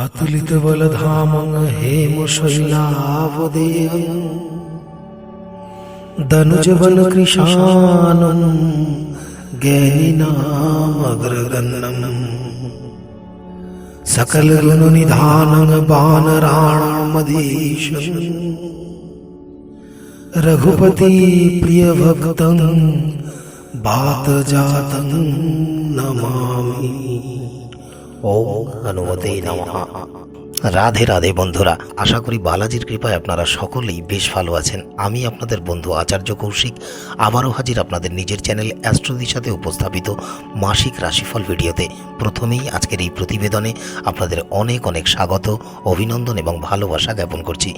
अतुलितबलधामं हेमशैलावदेयं दनुजवनकृशानं ज्ञानिनामग्रगण्यम् सकलगुणनिधानं वानराणामधीशम् रघुपति प्रियभक्तं बातजातं नमामि ওম রাধে রাধে বন্ধুরা, আশা করি বালাজির কৃপায় আপনারা সকলেই বেশ ভালো আছেন। আমি আপনাদের বন্ধু আচার্য কৌশিক, আবারও হাজির আপনাদের নিজের চ্যানেল অ্যাস্ট্রোদির সাথে উপস্থাপিত মাসিক রাশিফল ভিডিওতে। প্রথমেই আজকের এই প্রতিবেদনে আপনাদের অনেক অনেক স্বাগত, অভিনন্দন এবং ভালোবাসা জ্ঞাপন করছি।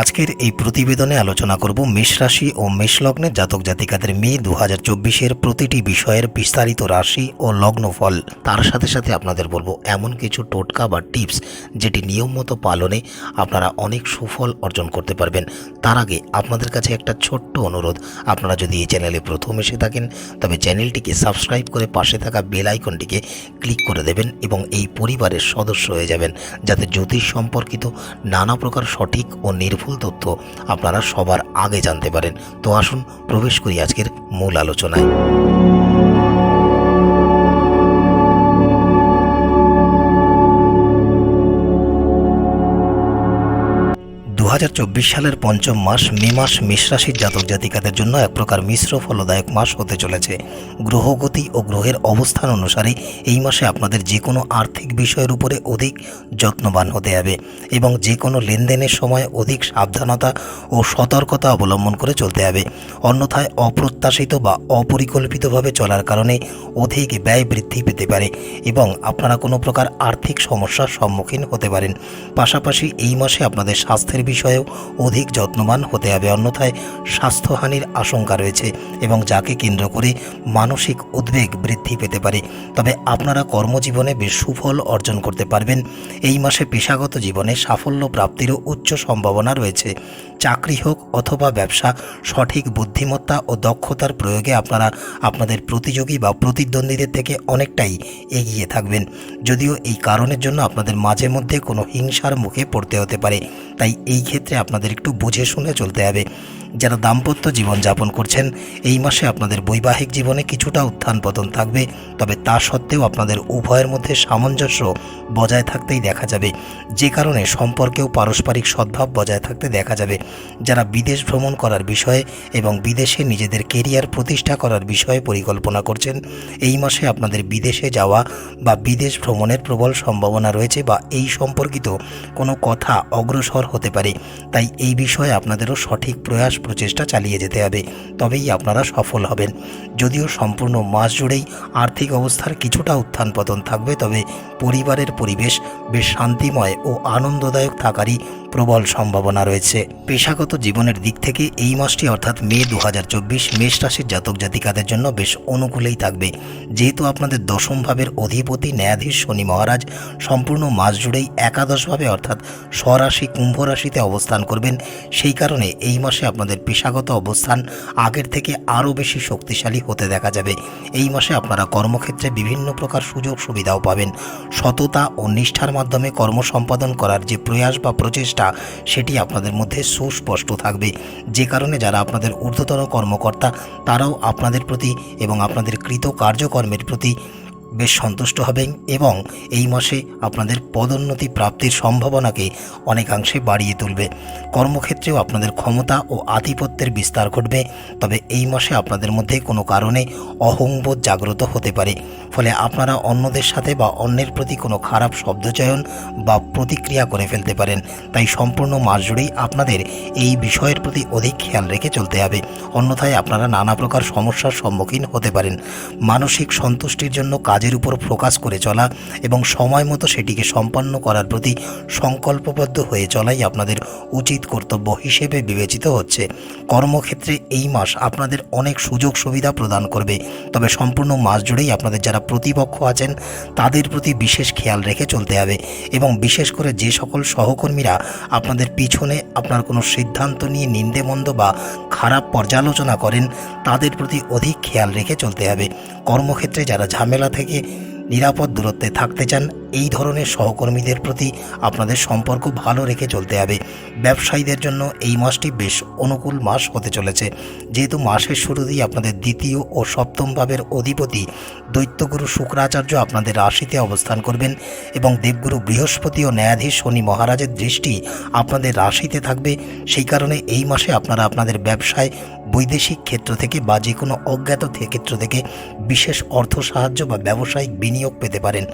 আজকের এই প্রতিবেদনে আলোচনা করব মেষ রাশি ও মেষ লগ্নের জাতক জাতিকাদের মে দু হাজার চব্বিশের প্রতিটি বিষয়ের বিস্তারিত রাশি ও লগ্ন ফল। তার সাথে সাথে আপনাদের বলব এমন কিছু টোটকা বা টিপস যেটি নিয়ম মতো পালনে আপনারা অনেক সুফল অর্জন করতে পারবেন। তার আগে আপনাদের কাছে একটা ছোট্ট অনুরোধ। আপনারা যদি এই চ্যানেলে প্রথম এসে থাকেন, তবে চ্যানেলটিকে সাবস্ক্রাইব করে পাশে থাকা বেল আইকনটিকে ক্লিক করে দেবেন এবং এই পরিবারের সদস্য হয়ে যাবেন, যাতে জ্যোতিষ সম্পর্কিত নানা প্রকার সঠিক ও নির্ভুল তথ্য আপনারা সবার আগে জানতে পারেন। তো আসুন প্রবেশ করি আজকের মূল আলোচনায়। সালের পঞ্চম মাস মে মাস মেষ রাশির জাতক জাতিকাদের জন্য এক প্রকার মিশ্র ফলদায়ক মাস হতে চলেছে। গ্রহগতি ও গ্রহের অবস্থান অনুসারে এই মাসে আপনাদের যে কোনো আর্থিক বিষয়ের উপরে অধিক যত্নবান হতে হবে এবং যে কোনো লেনদেনের সময় অধিক সাবধানতা ও সতর্কতা অবলম্বন করে চলতে হবে। অন্যথায় অপ্রত্যাশিত বা অপরিকল্পিতভাবে চলার কারণে অধিক ব্যয় বৃদ্ধি পেতে পারে এবং আপনারা কোনো প্রকার আর্থিক সমস্যার সম্মুখীন হতে পারেন। পাশাপাশি এই মাসে আপনাদের স্বাস্থ্যের বিষয়েও অধিক যত্নবান হতে হবে। অন্যথায় স্বাস্থ্যহানির আশঙ্কা রয়েছে এবং যাকে কেন্দ্র করে মানসিক উদ্বেগ বৃদ্ধি পেতে পারে। তবে আপনারা কর্মজীবনে বেশ সুফল অর্জন করতে পারবেন। এই মাসে পেশাগত জীবনে সাফল্য প্রাপ্তিরও উচ্চ সম্ভাবনা রয়েছে। চাকরি হোক অথবা ব্যবসা, সঠিক বুদ্ধিমত্তা ও দক্ষতার প্রয়োগে আপনারা আপনাদের প্রতিযোগী বা প্রতিদ্বন্দ্বীদের থেকে অনেকটাই এগিয়ে থাকবেন। যদিও এই কারণের জন্য আপনাদের মাঝে মধ্যে কোনো হিংসার মুখে পড়তে হতে পারে। তাই এই ক্ষেত্রে আপনাদের একটু বুঝে শুনে চলতে হবে। যারা দাম্পত্য জীবন যাপন করছেন, এই মাসে আপনাদের বৈবাহিক জীবনে কিছুটা উত্থান পতন থাকবে, তবে তা সত্ত্বেও আপনাদের উভয়ের মধ্যে সামঞ্জস্য বজায় থাকতেই দেখা যাবে। যে কারণে সম্পর্কেও পারস্পরিক সদ্ভাব বজায় থাকতে দেখা যাবে। যারা বিদেশ ভ্রমণ করার বিষয়ে এবং বিদেশে নিজেদের কেরিয়ার প্রতিষ্ঠা করার বিষয়ে পরিকল্পনা করছেন, এই মাসে আপনাদের বিদেশে যাওয়া বা বিদেশ ভ্রমণের প্রবল সম্ভাবনা রয়েছে বা এই সম্পর্কিত কোনো কথা অগ্রসর হতে পারে। তাই এই বিষয়ে আপনাদেরও সঠিক প্রয়াস প্রচেষ্টা চালিয়ে যেতে হবে, তবেই আপনারা সফল হবেন। যদিও সম্পূর্ণ মাস জুড়েই আর্থিক অবস্থার কিছুটা উত্থান পতন থাকবে, তবে পরিবারের পরিবেশ বেশ শান্তিময় ও আনন্দদায়ক থাকারই প্রবল সম্ভাবনা রয়েছে। পেশাগত জীবনের দিক থেকে এই মাসটি অর্থাৎ মে দু হাজার চব্বিশ মেষ রাশির জাতক জাতিকাদের জন্য বেশ অনুকূলেই থাকবে। যেহেতু আপনাদের দশম ভাবের অধিপতি ন্যায়াধীশ শনি মহারাজ সম্পূর্ণ মাস জুড়েই একাদশভাবে অর্থাৎ স্বরাশি কুম্ভ রাশিতে অবস্থান করবেন, সেই কারণে এই মাসে আপনাদের পেশাগত অবস্থান আগের থেকে আরও বেশি শক্তিশালী হতে দেখা যাবে। এই মাসে আপনারা কর্মক্ষেত্রে বিভিন্ন প্রকার সুযোগ সুবিধাও পাবেন। সততা ও নিষ্ঠার মাধ্যমে কর্ম সম্পাদন করার যে প্রয়াস বা প্রচেষ্টা সেটি আপনাদের মধ্যে সুস্পষ্ট থাকবে। যে কারণে যারা আপনাদের ঊর্ধ্বতন কর্মকর্তা, তারাও আপনাদের প্রতি এবং আপনাদের কৃত কার্যকর্মের প্রতি বেশ সন্তুষ্ট হবেন এবং এই মাসে আপনাদের পদোন্নতি প্রাপ্তির সম্ভাবনাকে অনেকাংশে বাড়িয়ে তুলবে। কর্মক্ষেত্রেও আপনাদের ক্ষমতা ও আধিপত্যের বিস্তার ঘটবে, তবে এই মাসে আপনাদের মধ্যে কোনো কারণে অহংবোধ জাগ্রত হতে পারে। ফলে আপনারা অন্যদের সাথে বা অন্যের প্রতি কোনো খারাপ শব্দচয়ন বা প্রতিক্রিয়া করে ফেলতে পারেন। তাই সম্পূর্ণ মাস জুড়েই আপনাদের এই বিষয়ের প্রতি অধিক খেয়াল রেখে চলতে হবে। অন্যথায় আপনারা নানা প্রকার সমস্যার সম্মুখীন হতে পারেন। মানসিক সন্তুষ্টির জন্য কাজের উপর ফোকাস করে চলা এবং সময় মতো সেটিকে সম্পন্ন করার প্রতি সংকল্পবদ্ধ হয়ে চলাই আপনাদের উচিত কর্তব্য হিসেবে বিবেচিত হচ্ছে। কর্মক্ষেত্রে এই মাস আপনাদের অনেক সুযোগ সুবিধা প্রদান করবে। তবে সম্পূর্ণ মাস জুড়েই আপনাদের যারা প্রতিপক্ষ আছেন, তাদের প্রতি বিশেষ খেয়াল রেখে চলতে হবে এবং বিশেষ করে যে সকল সহকর্মীরা আপনাদের পিছনে আপনার কোনো সিদ্ধান্ত নিয়ে নিন্দেমন্দ বা খারাপ পর্যালোচনা করেন, তাদের প্রতি অধিক খেয়াল রেখে চলতে হবে। কর্মক্ষেত্রে যারা ঝামেলা থেকে নিরাপদ দূরত্বে থাকতে চান এই ধরনের সহকর্মীদের প্রতি আপনাদের সম্পর্ক ভালো রেখে চলতে হবে। ব্যবসায়ীদের জন্য এই মাসটি বেশ অনুকূল মাস হতে চলেছে। যেহেতু মাসের শুরুতেই আপনাদের দ্বিতীয় ও সপ্তম ভাবের অধিপতি দৈত্যগুরু শুক্রাচার্য আপনাদের রাশিতে অবস্থান করবেন এবং দেবগুরু বৃহস্পতি ও ন্যায়াধীশ শনি মহারাজের দৃষ্টি আপনাদের রাশিতে থাকবে। সেই কারণে এই মাসে আপনারা আপনাদের ব্যবসায়, বৈদেশিক ক্ষেত্র থেকে বা যে কোনো অজ্ঞাত ক্ষেত্র থেকে বিশেষ অর্থ সাহায্য বা ব্যবসায়িক বিনিয়োগ পেতে পারেন।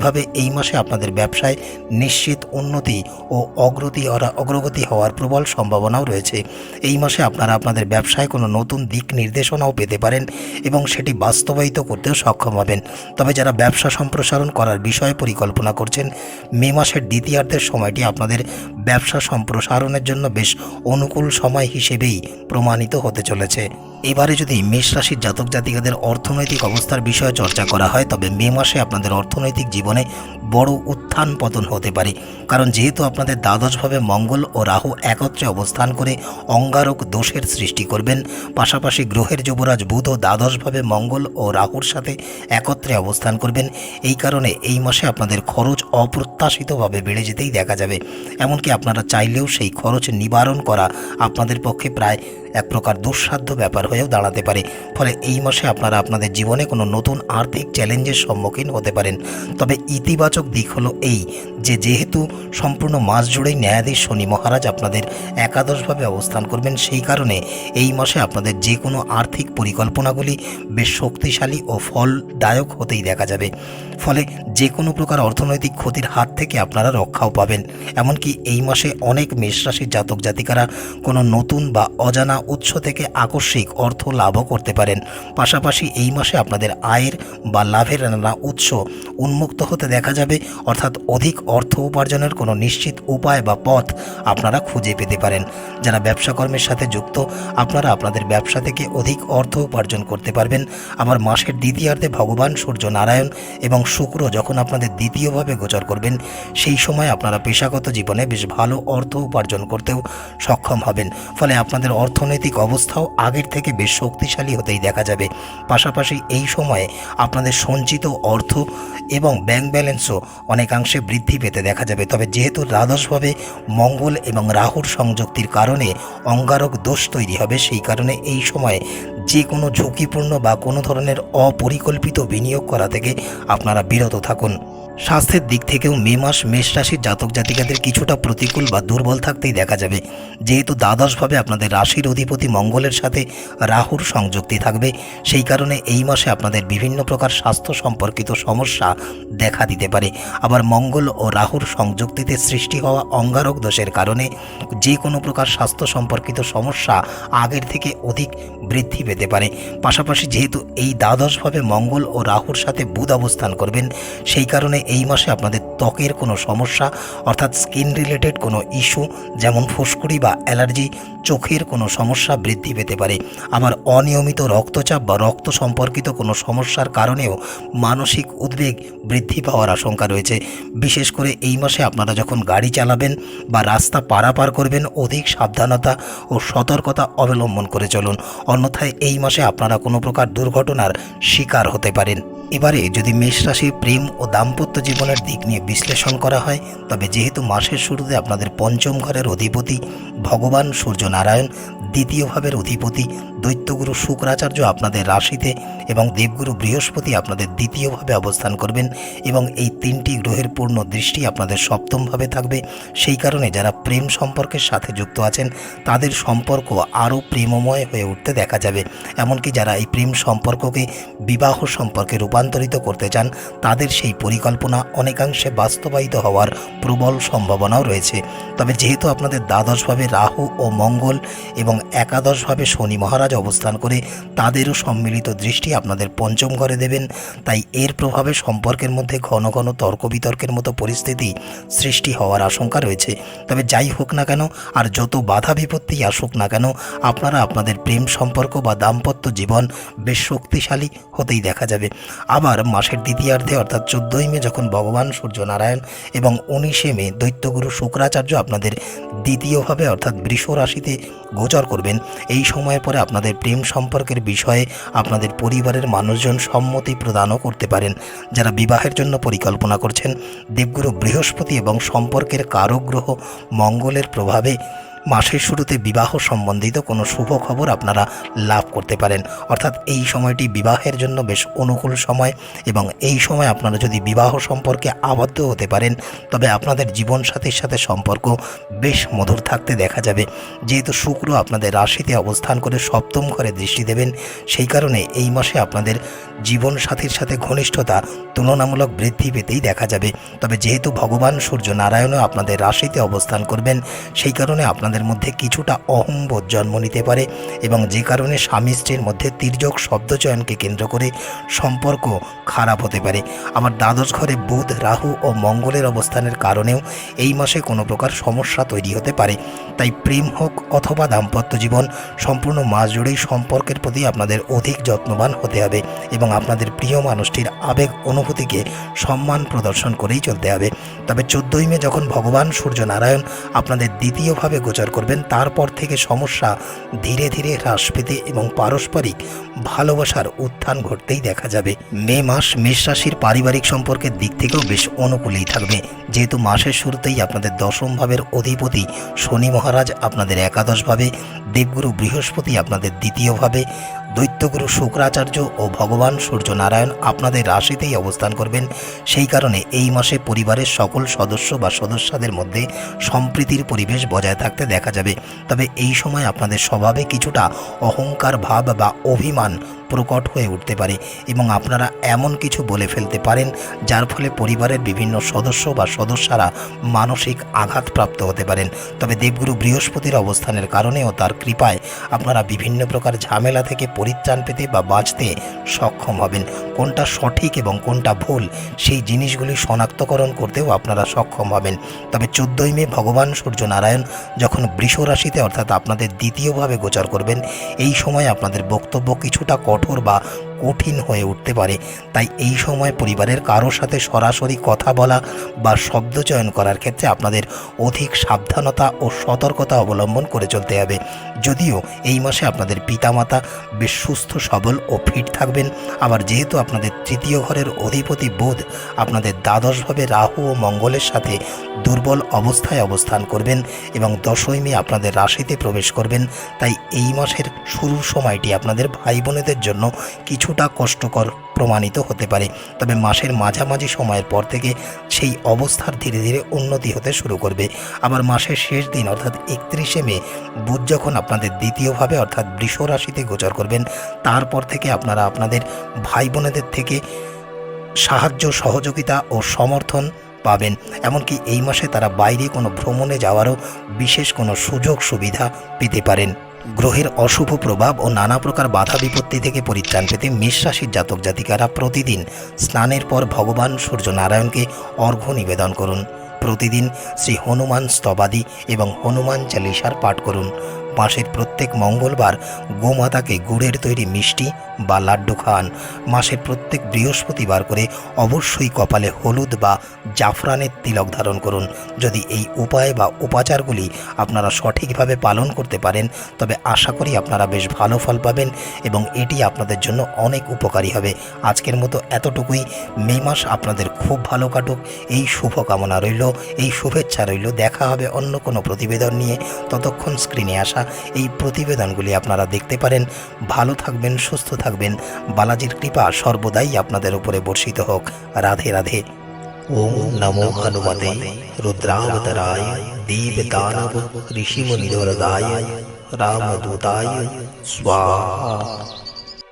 সামগ্রিকভাবে এই মাসে আপনাদের ব্যবসায় নিশ্চিত উন্নতি ও অগ্রতি হওয়া- অগ্রগতি হওয়ার প্রবল সম্ভাবনাও রয়েছে। এই মাসে আপনারা আপনাদের ব্যবসায় কোনো নতুন দিক নির্দেশনাও পেতে পারেন এবং সেটি বাস্তবায়িত করতেও সক্ষম হবেন। তবে যারা ব্যবসা সম্প্রসারণ করার বিষয়ে পরিকল্পনা করছেন, মে মাসের দ্বিতীয়ার্ধের সময়টি আপনাদের ব্যবসা সম্প্রসারণের জন্য বেশ অনুকূল সময় হিসেবেই প্রমাণিত হতে চলেছে। এবারে যদি মেষ রাশির জাতক জাতিকাদের অর্থনৈতিক অবস্থার বিষয়ে চর্চা করা হয়, তবে মে মাসে আপনাদের অর্থনৈতিক জীবনে বড় উত্থান পতন হতে পারে। কারণ যেহেতু আপনাদের দ্বাদশভাবে মঙ্গল ও রাহু একত্রে অবস্থান করে অঙ্গারক দোষের সৃষ্টি করবেন, পাশাপাশি গ্রহের যুবরাজ বুধ ও দ্বাদশভাবে মঙ্গল ও রাহুর সাথে একত্রে অবস্থান করবেন। এই কারণে এই মাসে আপনাদের খরচ অপ্রত্যাশিতভাবে বেড়ে যেতেই দেখা যাবে। এমনকি আপনারা চাইলেও সেই খরচ নিবারণ করা আপনাদের পক্ষে প্রায় এক প্রকার দুঃসাধ্য ব্যাপার হয়েও দাঁড়াতে পারে। ফলে এই মাসে আপনারা আপনাদের জীবনে কোনো নতুন আর্থিক চ্যালেঞ্জের সম্মুখীন হতে পারেন। তবে ইতিবাচক দিক হলো এই যে, যেহেতু সম্পূর্ণ মাস জুড়েই ন্যায়াধীশ শনি মহারাজ আপনাদের একাদশভাবে অবস্থান করবেন, সেই কারণে এই মাসে আপনাদের যে কোনো আর্থিক পরিকল্পনাগুলি বেশ শক্তিশালী ও ফলদায়ক হতেই দেখা যাবে। ফলে যে কোনো প্রকার অর্থনৈতিক ক্ষতির হাত থেকে আপনারা রক্ষাও পাবেন। এমনকি এই মাসে অনেক মেষ রাশির জাতক জাতিকারা কোনো নতুন বা অজানা উৎস থেকে আকস্মিক অর্থ লাভও করতে পারেন। পাশাপাশি এই মাসে আপনাদের আয়ের বা লাভের নানা উৎস উন্মুক্ত হতে দেখা যাবে, অর্থাৎ অধিক অর্থ উপার্জনের কোনো নিশ্চিত উপায় বা পথ আপনারা খুঁজে পেতে পারেন। যারা ব্যবসা কর্মের সাথে যুক্ত, আপনারা আপনাদের ব্যবসা থেকে অধিক অর্থ উপার্জন করতে পারবেন। আবার মাসের দ্বিতীয়ার্ধে ভগবান সূর্য নারায়ণ এবং শুক্র যখন আপনাদের দ্বিতীয়ভাবে গোচর করবেন, সেই সময় আপনারা পেশাগত জীবনে বেশ ভালো অর্থ উপার্জন করতেও সক্ষম হবেন। ফলে আপনাদের অর্থনৈতিক অবস্থাও আগের থেকে বেশ শক্তিশালী হতেই দেখা যাবে। পাশাপাশি এই সময়ে আপনাদের সঞ্চিত অর্থ এবং ব্যাংক ব্যালেন্সও অনেকাংশে বৃদ্ধি পেতে দেখা যাবে। তবে যেহেতু দ্বাদশভাবে মঙ্গল এবং রাহুর সংযুক্তির কারণে অঙ্গারক দোষ তৈরি হবে, সেই কারণে এই সময়ে যে কোনো ঝুঁকিপূর্ণ বা কোনো ধরনের অপরিকল্পিত বিনিয়োগ করা থেকে আপনারা বিরত থাকুন। স্বাস্থ্যের দিক থেকেও মে মাস মেষ রাশির জাতক জাতিকাদের কিছুটা প্রতিকূল বা দুর্বল থাকতেই দেখা যাবে। যেহেতু দ্বাদশভাবে আপনাদের রাশির অধিপতি মঙ্গলের সাথে রাহুর সংযুক্তি থাকবে, সেই কারণে এই মাসে আপনাদের বিভিন্ন প্রকার স্বাস্থ্য সম্পর্কিত সমস্যা দেখা দিতে পারে। আবার মঙ্গল ও রাহুর সংযুক্তিতে সৃষ্টি হওয়া অঙ্গারক দোষের কারণে যে কোনো প্রকার স্বাস্থ্য সম্পর্কিত সমস্যা আগের থেকে অধিক বৃদ্ধি পেতে পারে। পাশাপাশি যেহেতু এই দ্বাদশভাবে মঙ্গল ও রাহুর সাথে বুধ অবস্থান করবেন, সেই কারণে এই মাসে আপনাদের ত্বকের কোনো সমস্যা, অর্থাৎ স্কিন রিলেটেড কোনো ইস্যু যেমন ফুসকুড়ি বা অ্যালার্জি, চোখের কোনো সমস্যা বৃদ্ধি পেতে পারে। আবার অনিয়মিত রক্তচাপ বা রক্ত সম্পর্কিত কোনো সমস্যার কারণেও মানসিক উদ্বেগ বৃদ্ধি পাওয়ার আশঙ্কা রয়েছে। বিশেষ করে এই মাসে আপনারা যখন গাড়ি চালাবেন বা রাস্তা পারাপার করবেন, অধিক সাবধানতা ও সতর্কতা অবলম্বন করে চলুন। অন্যথায় এই মাসে আপনারা কোনো প্রকার দুর্ঘটনার শিকার হতে পারেন। এবারে যদি মেষ রাশির প্রেম ও দাম্পত্য জীবনের দিক নিয়ে বিশ্লেষণ করা হয়। তবে যেহেতু মাসের শুরুতে আপনাদের পঞ্চম ঘরের অধিপতি ভগবান সূর্যনারায়ণ দ্বিতীয় ভাবের অধিপতি দৈত্যগুরু শুক্রাচার্য আপনাদের রাশিতে এবং দেবগুরু বৃহস্পতি আপনাদের দ্বিতীয়ভাবে অবস্থান করবেন এবং এই তিনটি গ্রহের পূর্ণ দৃষ্টি আপনাদের সপ্তমভাবে থাকবে। সেই কারণে যারা প্রেম সম্পর্কের সাথে যুক্ত আছেন, তাদের সম্পর্ক আরও প্রেমময় হয়ে উঠতে দেখা যাবে। এমনকি যারা এই প্রেম সম্পর্ককে বিবাহ সম্পর্কে রূপান্তরিত করতে চান, তাদের সেই পরিকল্পনা অনেকাংশে বাস্তবায়িত হওয়ার প্রবল সম্ভাবনাও রয়েছে। তবে যেহেতু আপনাদের দ্বাদশভাবে রাহু ও মঙ্গল এবং একাদশভাবে শনি মহারাজ অবস্থান করে তাদেরও সম্মিলিত দৃষ্টি আপনাদের পঞ্চম ঘরে দেবেন। তাই এর প্রভাবে সম্পর্কের মধ্যে ঘন ঘন তর্ক বিতর্কের মতো পরিস্থিতি সৃষ্টি হওয়ার আশঙ্কা রয়েছে। তবে যাই হোক না কেন, আর যত বাধা বিপত্তি আসুক না কেন, আপনারা আপনাদের প্রেম সম্পর্ক বা দাম্পত্য জীবন বেশ শক্তিশালী হতেই দেখা যাবে। আবার মাসের দ্বিতীয়ার্ধে অর্থাৎ চোদ্দোই মে যখন ভগবান সূর্যনারায়ণ এবং উনিশে মে দৈত্যগুরু শুক্রাচার্য আপনাদের দ্বিতীয়ভাবে অর্থাৎ বৃষ রাশিতে গোচর করবেন, এই সময়ের পরে আপনাদের প্রেম সম্পর্কের বিষয়ে আপনাদের পরিবারের মানুষজন সম্মতি প্রদানও করতে পারেন। যারা বিবাহের জন্য পরিকল্পনা করছেন, দেবগুরু বৃহস্পতি এবং সম্পর্কের কারক গ্রহ মঙ্গলের প্রভাবে মাসের শুরুতে বিবাহ সম্বন্ধিত কোনো শুভ খবর আপনারা লাভ করতে পারেন। অর্থাৎ এই সময়টি বিবাহের জন্য বেশ অনুকূল সময় এবং এই সময় আপনারা যদি বিবাহ সম্পর্কে আবদ্ধ হতে পারেন, তবে আপনাদের জীবনসাথীর সাথে সম্পর্ক বেশ মধুর থাকতে দেখা যাবে। যেহেতু শুক্র আপনাদের রাশিতে অবস্থান করে সপ্তম ঘরে দৃষ্টি দেবেন, সেই কারণে এই মাসে আপনাদের জীবনসাথীর সাথে ঘনিষ্ঠতা তুলনামূলক বৃদ্ধি পেতেই দেখা যাবে। তবে যেহেতু ভগবান সূর্য নারায়ণও আপনাদের রাশিতে অবস্থান করবেন, সেই কারণে আপনাদের মধ্যে কিছুটা অহম্বোধ জন্ম নিতে পারে এবং যে কারণে স্বামী স্ত্রীর মধ্যে তির্যক শব্দচয়নকে কেন্দ্র করে সম্পর্ক খারাপ হতে পারে। আবার দ্বাদশ ঘরে বুধ, রাহু ও মঙ্গলের অবস্থানের কারণেও এই মাসে কোনো প্রকার সমস্যা তৈরি হতে পারে। তাই প্রেম হোক অথবা দাম্পত্য জীবন, সম্পূর্ণ মাস জুড়েই সম্পর্কের প্রতি আপনাদের অধিক যত্নবান হতে হবে এবং আপনাদের প্রিয় মানুষটির আবেগ অনুভূতিকে সম্মান প্রদর্শন করেই চলতে হবে। তবে চোদ্দই মে যখন ভগবান সূর্য নারায়ণ আপনাদের দ্বিতীয়ভাবে গোচর করবেন। তারপর থেকে সমস্যা ধীরে ধীরে হ্রাস পেতে এবং পারস্পরিক ভালোবাসার উত্থান ঘটতেই দেখা যাবে। মে মাস মেষ রাশির পারিবারিক সম্পর্কের দিক থেকেও বেশ অনুকূলেই থাকবে। যেহেতু মাসের শুরুতেই আপনাদের দশম ভাবের অধিপতি শনি মহারাজ আপনাদের একাদশভাবে দেবগুরু বৃহস্পতি আপনাদের দ্বিতীয়ভাবে দৈত্যগুরু শুক্রাচার্য ও ভগবান সূর্যনারায়ণ আপনাদের রাশিতেই অবস্থান করবেন। সেই কারণে এই মাসে পরিবারের সকল সদস্য বা সদস্যদের মধ্যে সম্প্রীতির পরিবেশ বজায় থাকতে দেখা যাবে। তবে এই সময় আপনাদের স্বভাবে কিছুটা অহংকার ভাব বা অভিমান প্রকট হয়ে উঠতে পারে এবং আপনারা এমন কিছু বলে ফেলতে পারেন, যার ফলে পরিবারের বিভিন্ন সদস্য বা সদস্যরা মানসিক আঘাতপ্রাপ্ত হতে পারেন। তবে দেবগুরু বৃহস্পতির অবস্থানের কারণে ও তার কৃপায় আপনারা বিভিন্ন প্রকার ঝামেলা থেকে পরিত্রাণ পেতে বা বাঁচতে সক্ষম হবেন। কোনটা সঠিক এবং কোনটা ভুল, সেই জিনিসগুলি শনাক্তকরণ করতেও আপনারা সক্ষম হবেন। তবে চোদ্দই মে ভগবান সূর্যনারায়ণ যখন বৃষ রাশিতে, অর্থাৎ আপনাদের দ্বিতীয়ভাবে গোচর করবেন, এই সময় আপনাদের বক্তব্য কিছুটা কঠোর বা কঠিন হয়ে উঠতে পারে। তাই এই সময় পরিবারের কারোর সাথে সরাসরি কথা বলা বা শব্দ চয়ন করার ক্ষেত্রে আপনাদের অধিক সাবধানতা ও সতর্কতা অবলম্বন করে চলতে হবে। যদিও এই মাসে আপনাদের পিতামাতা বেশ সুস্থ, সবল ও ফিট থাকবেন। আবার যেহেতু আপনাদের তৃতীয় ঘরের অধিপতি বোধ আপনাদের দ্বাদশভাবে রাহু ও মঙ্গলের সাথে দুর্বল অবস্থায় অবস্থান করবেন এবং দশই মে আপনাদের রাশিতে প্রবেশ করবেন, তাই এই মাসের শুরুর সময়টি আপনাদের ভাই বোনেদের জন্য কিছুটা কষ্টকর প্রমাণিত হতে পারে। তবে মাসের মাঝামাঝি সময়ের পর থেকে সেই অবস্থার ধীরে ধীরে উন্নতি হতে শুরু করবে। আবার মাসের শেষ দিন, অর্থাৎ একত্রিশে মে, বুধ যখন আপনাদের দ্বিতীয়ভাবে, অর্থাৎ বৃষ রাশিতে গোচর করবেন, তারপর থেকে আপনারা আপনাদের ভাই বোনেদের থেকে সাহায্য, সহযোগিতা ও সমর্থন পাবেন। এমনকি এই মাসে তারা বাইরে কোনো ভ্রমণে যাওয়ারও বিশেষ কোনো সুযোগ সুবিধা পেতে পারেন। গ্রহের অশুভ প্রভাব ও নানা প্রকার বাধা বিপত্তি থেকে পরিত্রাণ পেতে মেষ রাশির জাতক জাতিকারা প্রতিদিন স্নানের পর ভগবান সূর্য নারায়ণকে অর্ঘ্য নিবেদন করুন। প্রতিদিন শ্রী হনুমান স্তবাদি এবং হনুমান চালিসার পাঠ করুন। মাসের প্রত্যেক মঙ্গলবার গোমাতাকে গুড়ের তৈরি মিষ্টি বা লাড্ডু খাওয়ান মাসের প্রত্যেক বৃহস্পতিবার করে অবশ্যই কপালে হলুদ বা জাফরানের তিলক ধারণ করুন। যদি এই উপায় বা উপাচারগুলি আপনারা সঠিকভাবে পালন করতে পারেন, তবে আশা করি আপনারা বেশ ভালো ফল পাবেন এবং এটি আপনাদের জন্য অনেক উপকারী হবে। আজকের মতো এতটুকুই। মে মাস আপনাদের খুব ভালো কাটুক। এই শুভকামনা রইল, এই শুভেচ্ছা রইল। দেখা হবে অন্য কোনো প্রতিবেদন নিয়ে। ততক্ষণ স্ক্রিনে আসা এই প্রতিবেদনগুলি আপনারা দেখতে পারেন। ভালো থাকবেন, সুস্থ থাকবেন। বালাজির কৃপা সর্বদাই আপনাদের উপরে বর্ষিত হোক। রাধে রাধে। ওম নমো হনুমতে রুদ্রাবতরায় দেব দানব ঋষিমুনিধরদায় রামদূতায় স্বাহা।